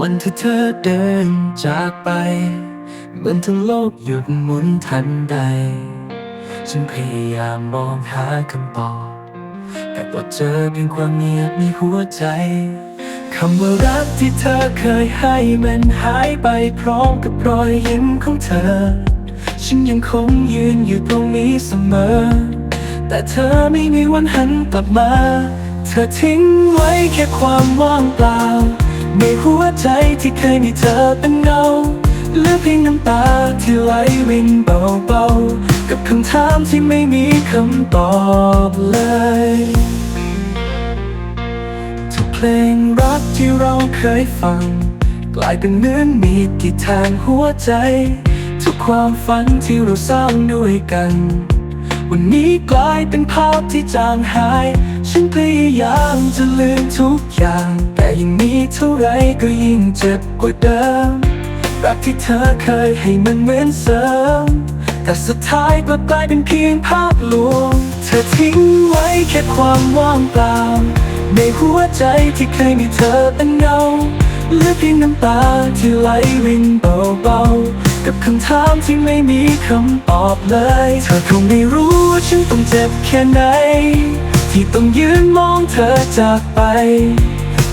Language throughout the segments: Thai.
วันที่เธอเดินจากไป เหมือนทั้งโลกหยุดหมุนทันใด ฉันพยายามมองหาคำตอบ แต่ก็เจอเพียงความเงียบในหัวใจคำว่ารักที่เธอเคยให้มันหายไปพร้อมกับรอยยิ้มของเธอ ฉันยังคงยืนอยู่ตรงนี้เสมอ แต่เธอไม่มีวันหันกลับมา เธอทิ้งไว้แค่ความว่างเปล่า ในหัวใจที่เคยมีเธอเป็นเงาเหลือเพียงน้ำตาที่ไหลรินเบาๆ กับคำถามที่ไม่มีคำตอบเลยทุกเพลงรักที่เราเคยฟัง กลายเป็นเหมือนมีดที่แทงหัวใจ ทุกความฝันที่เราสร้างด้วยกัน วันนี้กลายเป็นภาพที่จางหาย ฉันพยายามจะลืมทุกอย่าง แต่ยังมีเท่าไรก็ยิ่งเจ็บกว่าเดิม รักที่เธอเคยให้มันเหมือนเสริม แต่สุดท้ายกลับกลายเป็นเพียงภาพลวง เธอทิ้งไว้แค่ความว่างเปล่า ในหัวใจที่เคยมีเธอเป็นเงาเหลือเพียงน้ำตาที่ไหลรินเบาๆ กับคำถามที่ไม่มีคำตอบเลย เธอคงไม่รู้ว่าฉันต้องเจ็บแค่ไหน ที่ต้องยืนมองเธอจากไป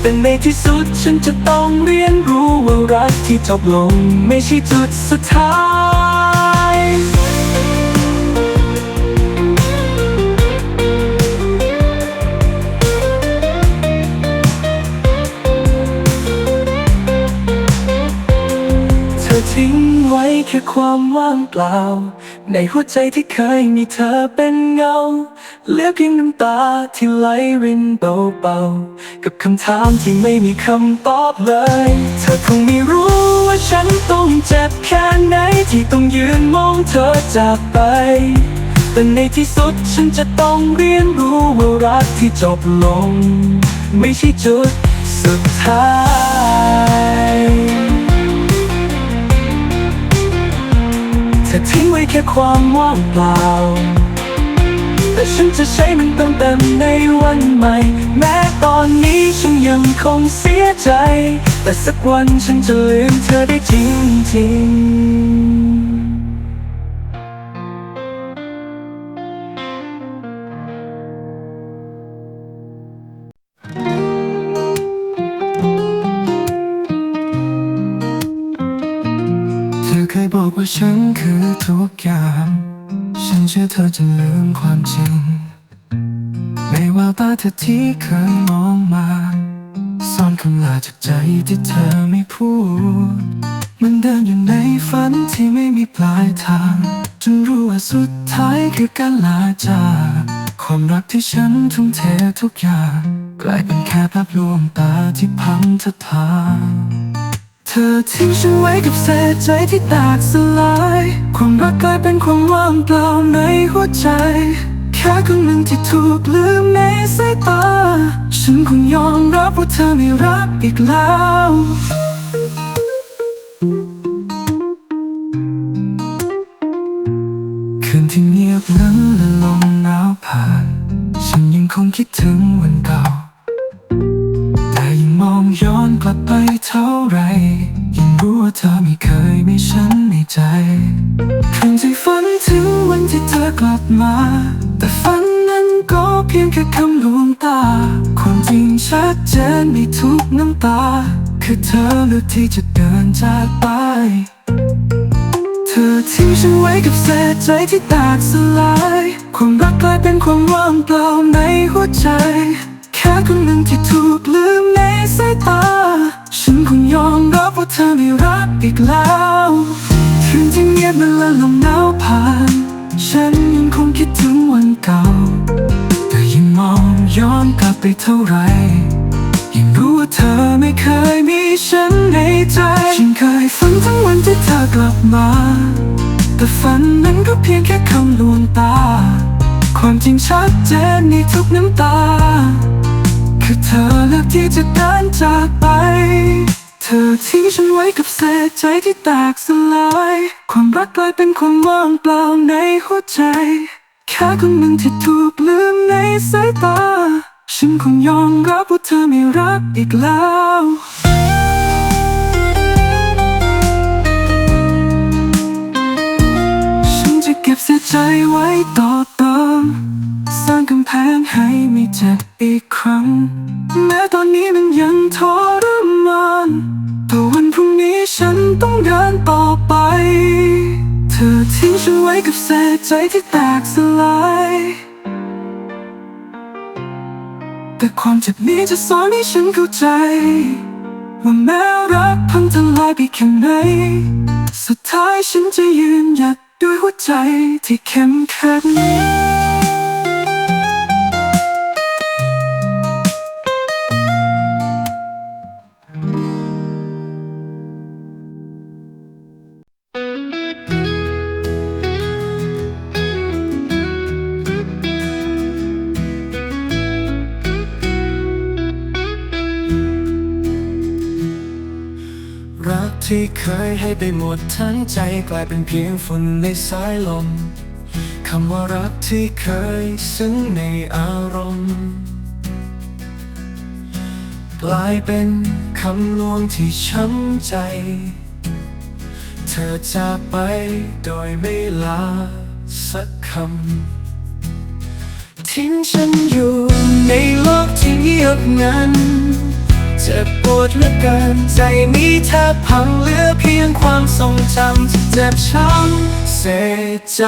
แต่ในที่สุดฉันจะต้องเรียนรู้ว่ารักที่จบลง ไม่ใช่จุดสุดท้าย แค่ความว่างเปล่า ในหัวใจที่เคยมีเธอเป็นเงาเหลือเพียงน้ำตาที่ไหลรินเบาๆ กับคำถามที่ไม่มีคำตอบเลย เธอคงไม่รู้ว่าฉันต้องเจ็บแค่ไหนที่ต้องยืนมองเธอจากไป แต่ในที่สุดฉันจะต้องเรียนรู้ว่ารักที่จบลง ไม่ใช่จุดสุดท้าย ธอทิ้งไว้แค่ความว่างเปล่า แต่ฉันจะใช้มันเติมเต็มในวันใหม่ แม้ตอนนี้ฉันยังคงเสียใจ แต่สักวันฉันจะลืมเธอได้จริงๆ ฉันคือทุกอย่าง ฉันเชื่อเธอจะลืมความจริงไม่ว่าตาเธอที่เคยมองมา ซ่อนคำลาจากใจที่เธอไม่พูด มันเดินอยู่ในฝันที่ไม่มีปลายทางจนรู้ว่าสุดท้ายคือการลาจากความรักที่ฉันทุ่มเททุกอย่าง กลายเป็นแค่ภาพลวงตาที่พังททาง ธอทิ้งฉันไว้กับเศษใจที่แตกสลาย ความรักกลายเป็นความว่างเปล่าในหัวใจ แค่คนหนึ่งที่ถูกลืมในสายตา ฉันคงยอมรับว่าเธอไม่รักอีกแล้วคืนที่เงียบนั้นและลมหนาวผ่าน ฉันยังคงคิดถึง มา แต่ฝันนั้นก็เพียงแค่คำลวงตา ความจริงชัดเจนในทุกน้ำตา คือเธอเลือกที่จะเดินจากไป เธอทิ้งฉันไว้กับเศษใจที่แตกสลาย ความรักกลายเป็นความว่างเปล่าในหัวใจ แค่คนหนึ่งที่ถูกลืมในสายตา ฉันคงยอมรับว่าเธอไม่รักอีกแล้วคืนที่เงียบมันละลมหนาวผ่านฉัน วันเก่า แต่ยิ่งมองย้อนกลับไปเท่าไร ยิ่งรู้ว่าเธอไม่เคยมีฉันในใจ ฉันเคยฝันทั้งวันที่เธอกลับมา แต่ฝันนั้นก็เพียงแค่คำลวงตา ความจริงชัดเจนในทุกน้ำตา คือเธอเลือกที่จะเดินจากไปเธอทิ้งฉันไว้กับเศษใจที่แตกสลาย ความรักกลายเป็นความว่างเปล่าในหัวใจ แค่คนหนึ่งที่ถูกลืมในสายตา ฉันคงยอมรับว่าเธอไม่รักอีกแล้วฉันจะเก็บเสียใจไว้ต่อเติมสร้างกำแพงให้ไม่เจ็บอีกครั้ง แม้ตอนนี้มันยังทรมานแต่วันพรุ่งนี้ฉันต้องเดินต่อไป อทิ้งฉันไว้กับเศษใจที่แตกสลาย แต่ความเจ็บนี้จะสอนให้ฉันเข้าใจ ว่าแม้รักพังทลายไปแค่ไหน สุดท้ายฉันจะยืนหยัดด้วยหัวใจที่เข้มแข็ง ที่เคยให้ไปหมดทั้งใจกลายเป็นเพียงฝุ่นในสายลมคำว่ารักที่เคยซึ้งในอารมณ์กลายเป็นคำลวงที่ช้ำใจ เธอจากไปโดยไม่ลาสักคำทิ้งฉันอยู่ในโลกที่เงียบงันเจ็บ ปวดเหลือเกิน ใจนี้แทบพังเหลือเพียงความทรงจำเจ็บช้ำเศษใจ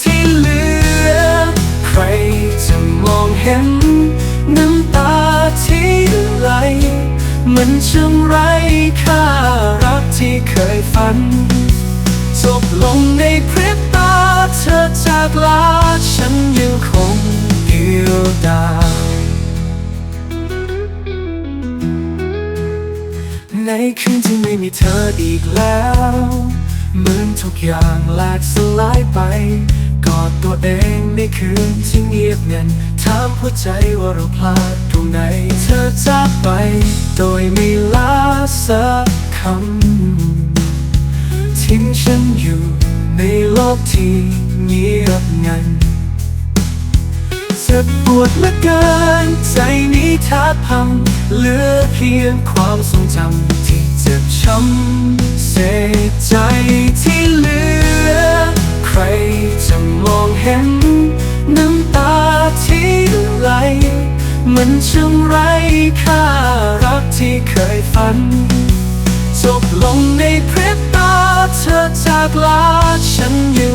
ที่เหลือ ใครจะมองเห็น น้ำตาที่ไหล มันช่างไรค่ารักที่เคยฝันจบลงในพริบตาเธอจากลาฉันยังคงเดียวดาย ในคืนที่ไม่มีเธออีกแล้วเหมือนทุกอย่างแหลกสลายไป กอดตัวเองในคืนที่เงียบเงันถามหัวใจว่าเราพลาดตรงไหนเธอจากไป โดยไม่ลาสักคำทิ้งฉันอยู่ในโลกที่เงียบงัน เจ็บปวดเหลือเกิน ใจนี้แทบพัง เหลือเพียงความทรงจำที่เจ็บช้ำเศษใจที่เหลือ ใครจะมองเห็น น้ำตาที่ไหล มันช่างไรค่ารักที่เคยฝัน จบลงในพริบตาเธอจากลาฉันยัง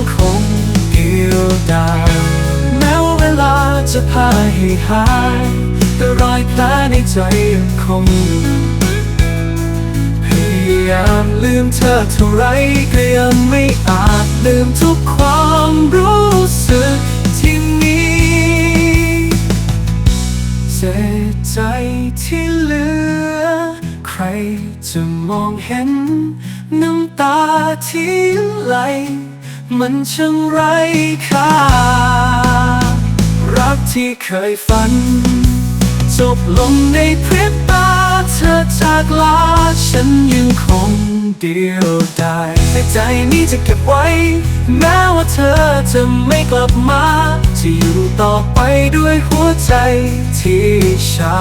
ให้หาย แต่รอยแผลในใจยังคงอยู่พยายามลืมเธอเท่าไรก็ยังไม่อาจลืมทุกความรู้สึกที่มีเศษใจที่เหลือ ใครจะมองเห็น น้ำตาที่ไหล มันช่างไร้ค่า รักที่เคยฝัน จบลงในพริบตาเธอจากลา ฉันยังคงเดียวดายแต่ใจนี้จะเก็บไว้ แม้ว่าเธอจะไม่กลับมา จะอยู่ต่อไปด้วยหัวใจที่ชา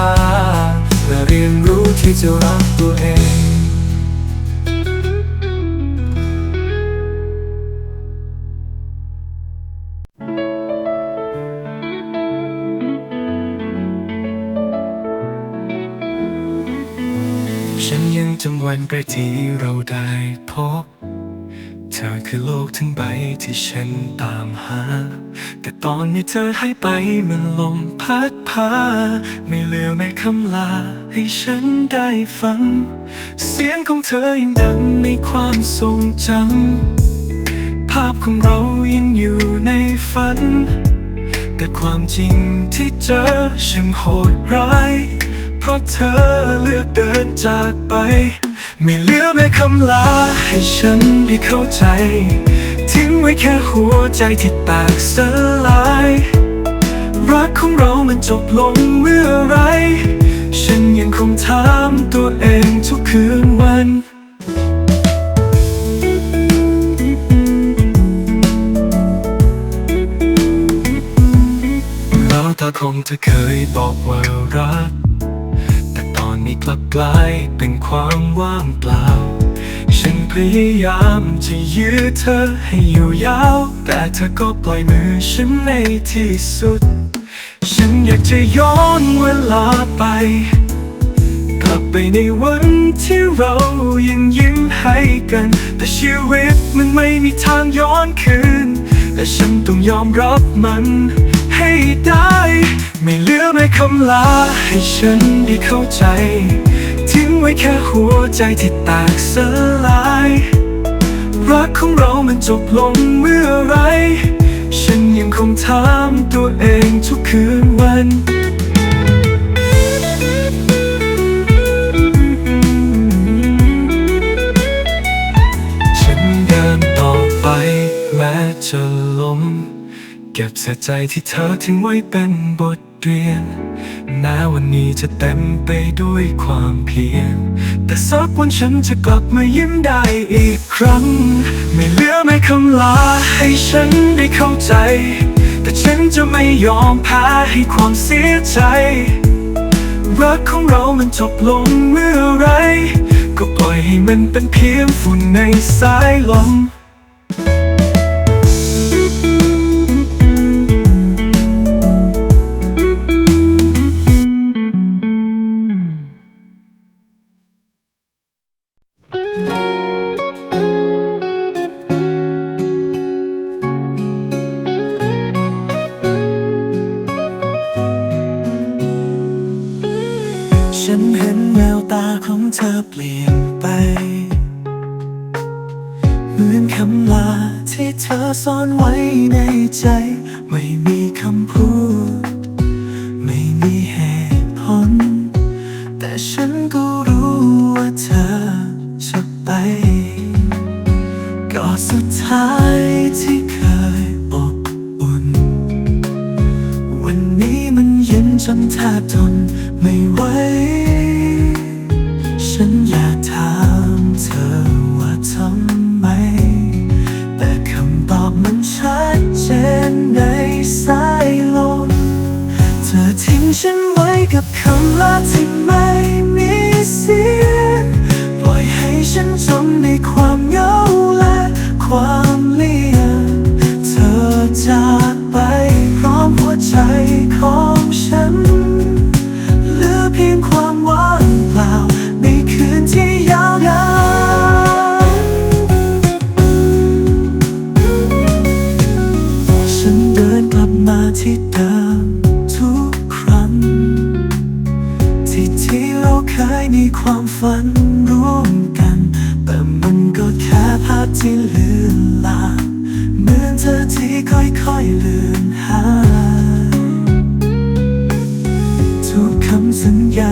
และเรียนรู้ที่จะรักตัวเอง จำวันใกล้ที่เราได้พบ เธอคือโลกทั้งใบที่ฉันตามหา แต่ตอนนี้เธอหายไปเหมือนลมพัดพา ไม่เหลือแม้คำลาให้ฉันได้ฟัง เสียงของเธอยังดังในความทรงจำภาพของเรายังอยู่ในฝัน แต่ความจริงที่เจอช่างโหดร้าย ราะเธอเลือกเดินจากไป ไม่เหลือแม้คำลาให้ฉันได้เข้าใจ ทิ้งไว้แค่หัวใจที่แตกสลาย รักของเรามันจบลงเมื่อไร ฉันยังคงถามตัวเองทุกคืนวันแล้วตาคงจะเคยบอกว่ารัก แต่ตอนนี้นี้กลับกลายเป็นความว่างเปล่า ฉันพยายามจะยื้อเธอให้อยู่ยาว แต่เธอก็ปล่อยมือฉันในที่สุด ฉันอยากจะย้อนเวลาไป กลับไปในวันที่เรายังยิ้มให้กัน แต่ชีวิตมันไม่มีทางย้อนคืน และฉันต้องยอมรับมัน ได้ ไม่เหลือแม้คำลาให้ฉันได้เข้าใจ ทิ้งไว้แค่หัวใจที่แตกสลาย รักของเรามันจบลงเมื่อไร ฉันยังคงถามตัวเองทุกคืนวัน ก็บเสียใจที่เธอทิ้งไว้เป็นบทเรียนแม้วันนี้จะเต็มไปด้วยความเพียรแต่สักวันฉันจะกลับมายิ้มได้อีกครั้ง ไม่เหลือแม้คำลาให้ฉันได้เข้าใจ แต่ฉันจะไม่ยอมแพ้ให้ความเสียใจรักของเรามันจบลงเมื่อไร ก็ปล่อยให้มันเป็นเพียงฝุ่นในสายลม เหมือนคำลาที่เธอซ่อนไว้ในใจ ไม่มีคำพูด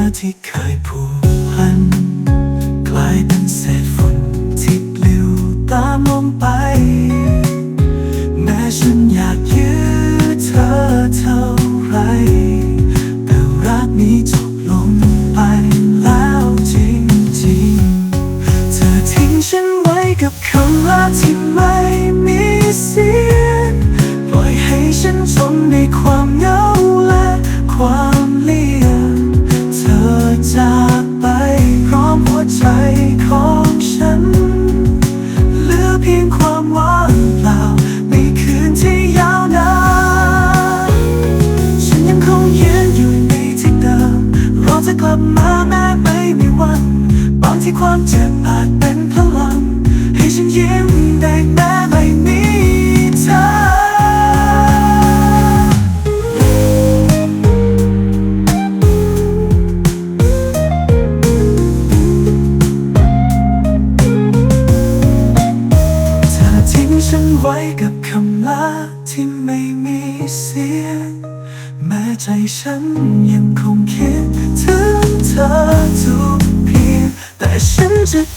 สั ความเจ็บ ยง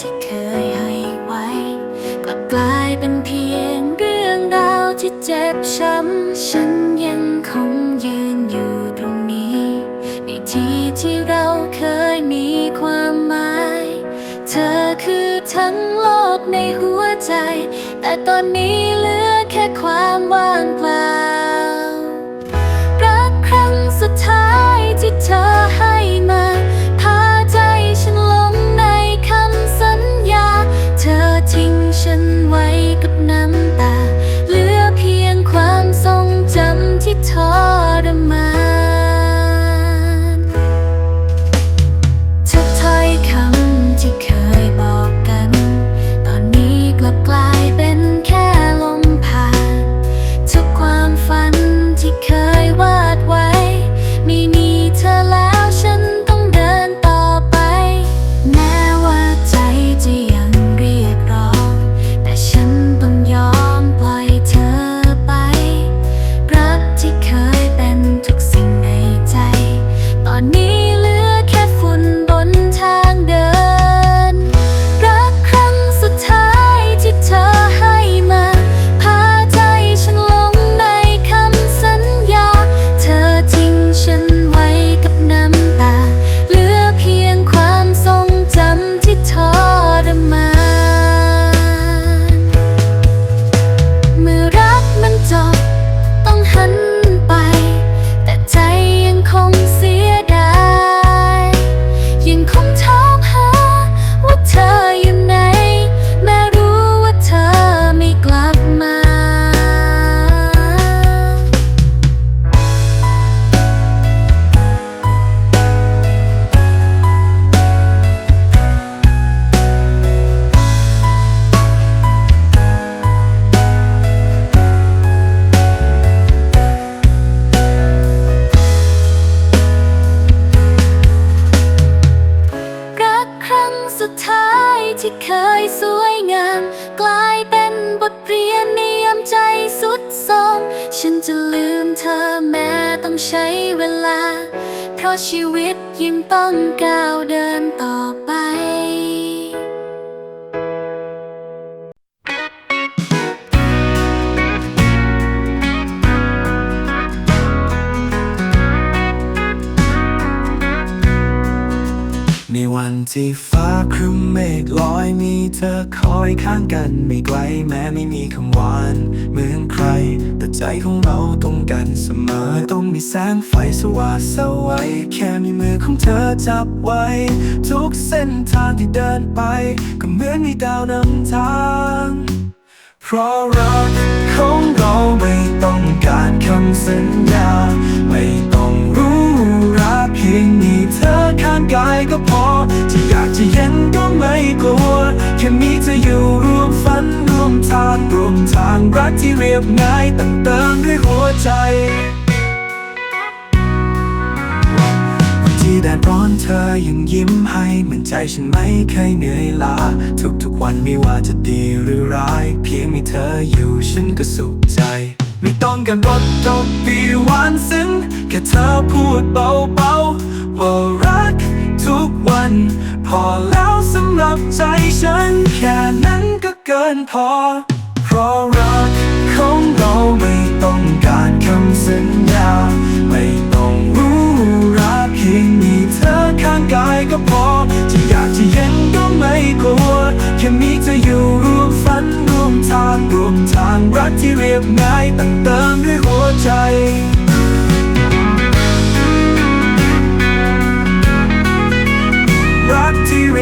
ที่เคยให้ไว้ กลับกลายเป็นเพียงเรื่องราวที่เจ็บช้ำ ฉันยังคงยืนอยู่ตรงนี้ ในที่ที่เราเคยมีความหมาย เธอคือทั้งโลกในหัวใจ แต่ตอนนี้เหลือแค่ความว่างเปล่า รักครั้งสุดท้ายที่เธอให้ ที่ทรมาน ต้องก้าวเดินต่อไป ในวันที่ฟ้า ครึ้มเมฆลอยมีเธอคอยข้างกันไม่ไกลแม้ไม่มีคำหวาน เหมือนใคร แต่ใจของเราตรงกันเสมอต้องมีแสงไฟสว่างสวัยแค่มีมือของเธอจับไว้ ทุกเส้นทางที่เดินไป ก็เหมือนมีดาวนำทาง เพราะรักของเราไม่ต้องการคำสัญญา ไม่ต้องรู้รักเพียงมี เธอข้างกายก็พอ จะอยากจะเห็นก็ไม่กลัว แค่มีเธออยู่ร่วมฝันร่วมทางร่วมทางรักที่เรียบง่ายตั้งเติมด้วยหัวใจวันที่แดดร้อนเธอยังยิ้มให้เหมือนใจฉันไม่เคยเหนื่อยล้าทุกๆวันไม่ว่าจะดีหรือร้าย เพียงมีเธออยู่ฉันก็สุขใจ ไม่ต้องการรถจบปีหวานซึ้งแค่เธอพูดเบาๆ ว่ารักทุกวัน พอแล้วสำหรับใจฉัน แค่นั้นก็เกินพอ เพราะรักของเราไม่ต้องการคำสัญญา ไม่ต้องรู้รักเพียงมีเธอข้างกายก็พอ จะอยากจะเห็นก็ไม่กลัวแค่มีเธออยู่ร่วมฝันร่วมทางร่วมทางรักที่เรียบง่ายตั้งเติมด้วยหัวใจ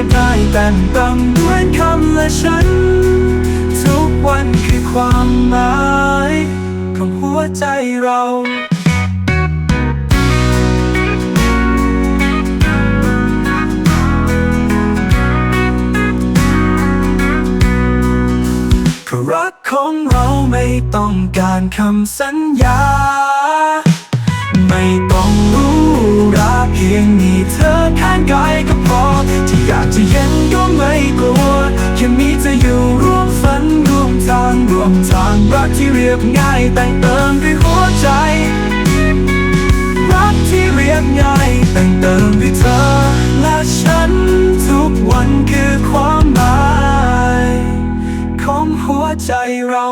บง่ายแต่งเติมด้วยคำและฉัน ทุกวันคือความหมายของหัวใจเราเพราะรักของเราไม่ต้องการคำสัญญาักที่เรียบง่ายแต่งเติมด้วยหัวใจ รักที่เรียบง่ายแต่งเติมด้วยเธอ และฉันทุกวันคือความหมาย ของหัวใจเรา